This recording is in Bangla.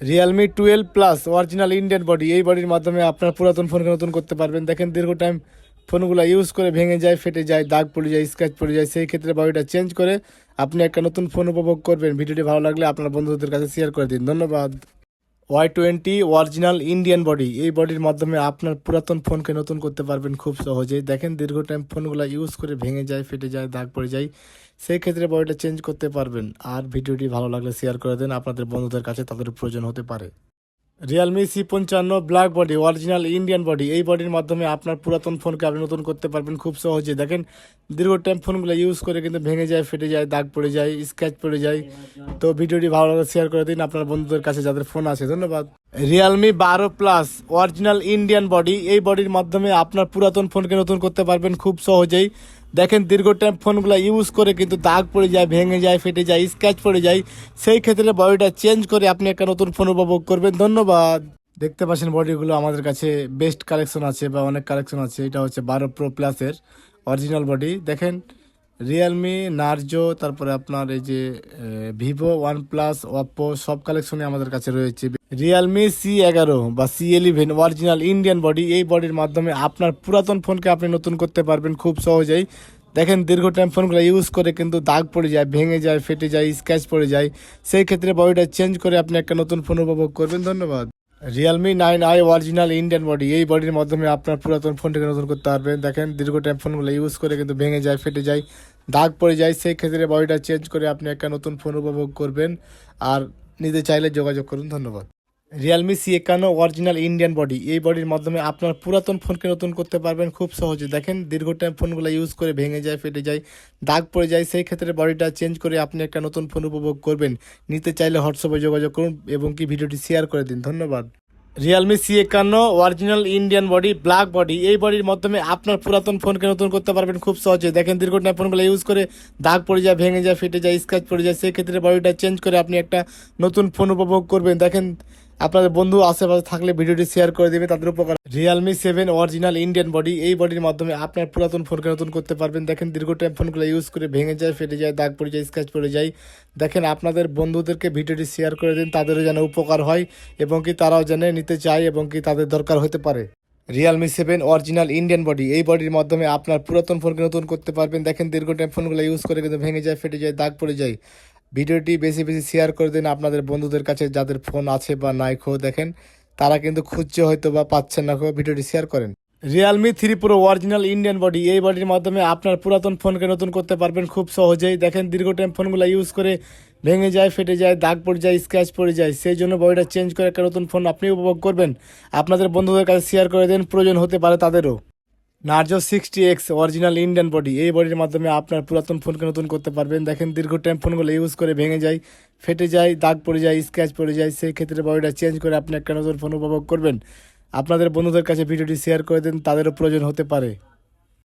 Realme twelve plus original Indian body এই বডির মাধ্যমে আপনার পুরাতন ফোনকে নতুন করতে পারবেন। দেখেন, দীর্ঘ টাইম ফোনগুলো ইউজ করে ভেঙে যায়, ফেটে যায়, দাগ পড়ে যায় স্ক্র্যাচ পড়ে যায়, সেই ক্ষেত্রে বডিটা চেঞ্জ করে আপনি একটা নতুন ফোন উপভোগ করবেন। ভিডিওটি ভালো লাগলে আপনার বন্ধুদের কাছে শেয়ার করে দিন। ধন্যবাদ। Y twenty original Indian body এই বডির মাধ্যমে আপনার পুরাতন ফোনকে নতুন করতে পারবেন খুব সহজেই। দেখেন, দীর্ঘ টাইম ফোনগুলো ইউজ করে ভেঙে যায়, ফেটে যায়, দাগ পড়ে যায়। সেই ক্ষেত্রে বডিটা চেঞ্জ করতে পারবেন। আর ভিডিওটি ভালো লাগলে শেয়ার করে দেন। আপনাদের বন্ধুদের কাছে তাদের প্রয়োজন হতে পারে। রিয়েলমি সি পঞ্চান্ন black body original Indian body এই বডির মাধ্যমে আপনার পুরাতন ফোনকে আপনি নতুন করতে পারবেন খুব সহজে। দেখেন, দীর্ঘ টাইম ফোনগুলো ইউজ করে কিন্তু ভেঙে যায়, ফেটে যায়, দাগ পড়ে যায় স্ক্র্যাচ পড়ে যায়। তো ভিডিওটি ভালো লাগলে শেয়ার করে দিন আপনার বন্ধুদের কাছে যাদের ফোন আছে। ধন্যবাদ। রিয়েলমি বারো প্লাস অরিজিনাল ইন্ডিয়ান বডি এই বডির মাধ্যমে আপনার পুরাতন ফোনকে নতুন করতে পারবেন খুব সহজেই। দেখেন দীর্ঘ টাইম ফোনগুলো ইউজ করে কিন্তু দাগ পড়ে যায়, ভেঙে যায়, ফেটে যায় স্ক্র্যাচ পড়ে যায়। সেই ক্ষেত্রে বডিটা চেঞ্জ করে আপনি একটা নতুন ফোন উপভোগ করবেন। ধন্যবাদ। দেখতে পাচ্ছেন বডিগুলো আমাদের কাছে বেস্ট কালেকশন আছে বা অনেক কালেকশন আছে। এটা হচ্ছে বারো প্রো প্লাসের অরিজিনাল বডি দেখেন রিয়েলমি নার্জো তারপরে আপনার এই যে ভিভো ওয়ান প্লাস ওপো সব কালেকশনই আমাদের কাছে রয়েছে। রিয়েলমি সি এগারো বা C eleven original Indian body এই বডির মাধ্যমে আপনার পুরাতন ফোনকে আপনি নতুন করতে পারবেন খুব সহজেই। দেখেন, দীর্ঘ টাইম ফোনগুলো ইউজ করে কিন্তু দাগ পড়ে যায়, ভেঙে যায়, ফেটে যায় স্ক্র্যাচ পড়ে যায়। সেই ক্ষেত্রে বডিটা চেঞ্জ করে আপনি একটা নতুন ফোন উপভোগ করবেন। ধন্যবাদ। Realme nine I original Indian body এই বডির মাধ্যমে আপনার পুরাতন ফোনটিকে নতুন করতে পারবেন। দেখেন, দীর্ঘ টাইম ফোনগুলো ইউজ করে কিন্তু ভেঙে যায়, ফেটে যায়, দাগ পড়ে যায়। সেই ক্ষেত্রে বডিটা চেঞ্জ করে আপনি একটা নতুন ফোন উপভোগ করবেন। আর নিতে চাইলে যোগাযোগ করুন। ধন্যবাদ। রিয়েলমি সি একান্ন অরিজিনাল ইন্ডিয়ান বডি এই বডির মাধ্যমে আপনার পুরাতন ফোনকে নতুন করতে পারবেন খুব সহজে। দেখেন, দীর্ঘ টাইম ফোনগুলো ইউজ করে ভেঙে যায়, ফেটে যায়, দাগ পড়ে যায়, সেই ক্ষেত্রে বডিটা চেঞ্জ করে আপনি একটা নতুন ফোন উপভোগ করবেন। নিতে চাইলে হোয়াটসঅ্যাপে যোগাযোগ করুন এবং কি ভিডিওটি শেয়ার করে দিন। ধন্যবাদ। রিয়েলমি সি একান্ন original Indian body black body এই বডির মাধ্যমে আপনার পুরাতন ফোনকে নতুন করতে পারবেন খুব সহজে। দেখেন, দীর্ঘ টাইম ফোনগুলো ইউজ করে দাগ পড়ে যায়, ভেঙে যায়, ফেটে যায় স্ক্র্যাচ পড়ে যায়, সেই ক্ষেত্রে বডিটা চেঞ্জ করে আপনি একটা নতুন ফোন উপভোগ করবেন। দেখেন আপনাদের বন্ধু আশেপাশে থাকলে ভিডিওটি শেয়ার করে দেবে, তাদের উপকার Realme seven original Indian body এই বডির মাধ্যমে আপনার পুরাতন ফোনকে নতুন করতে পারবেন। দেখেন দীর্ঘ টাইম ফোনগুলো ইউজ করে ভেঙে যায়, ফেটে যায়, দাগ পড়ে যায় স্ক্র্যাচ পড়ে যায়। দেখেন, আপনাদের বন্ধুদেরকে ভিডিওটি শেয়ার করে দিন, তাদেরও যেন উপকার হয় এবং কি তারাও যেন নিতে চায় এবং কি তাদের দরকার হতে পারে। Realme seven original Indian body এই বডির মাধ্যমে আপনার পুরাতন ফোনকে নতুন করতে পারবেন। দেখেন দীর্ঘ টাইম ফোনগুলো ইউজ করে কিন্তু ভেঙে যায়, ফেটে যায়, দাগ পড়ে যায়। ভিডিওটি বেশি বেশি শেয়ার করে দিন আপনাদের বন্ধুদের কাছে, যাদের ফোন আছে বা নাই খো দেখেন। তারা কিন্তু খুঁজছে, হয়তো বা পাচ্ছেন না খো ভিডিওটি শেয়ার করেন। Realme three pro original Indian body এই বডির মাধ্যমে আপনার পুরাতন ফোনকে নতুন করতে পারবেন খুব সহজেই। দেখেন দীর্ঘ টাইম ফোনগুলো ইউজ করে ভেঙে যায়, ফেটে যায়, দাগ পড়ে যায় স্ক্র্যাচ পড়ে যায়। সেই জন্য বডিটা চেঞ্জ করে একটা নতুন ফোন আপনি উপভোগ করবেন। আপনাদের বন্ধুদের কাছে শেয়ার করে দেন, প্রয়োজন হতে পারে তাদেরও। Narzo sixty X original Indian body এই বডির মাধ্যমে আপনার পুরাতন ফোনকে নতুন করতে পারবেন। দেখেন, দীর্ঘ টাইম ফোনগুলো ইউজ করে ভেঙে যায়, ফেটে যায়, দাগ পড়ে যায় স্ক্র্যাচ পড়ে যায়। সেই ক্ষেত্রে বডিটা চেঞ্জ করে আপনি একটা নতুন ফোন উপভোগ করবেন। আপনাদের বন্ধুদের কাছে ভিডিওটি শেয়ার করে দেন, তাদেরও প্রয়োজন হতে পারে।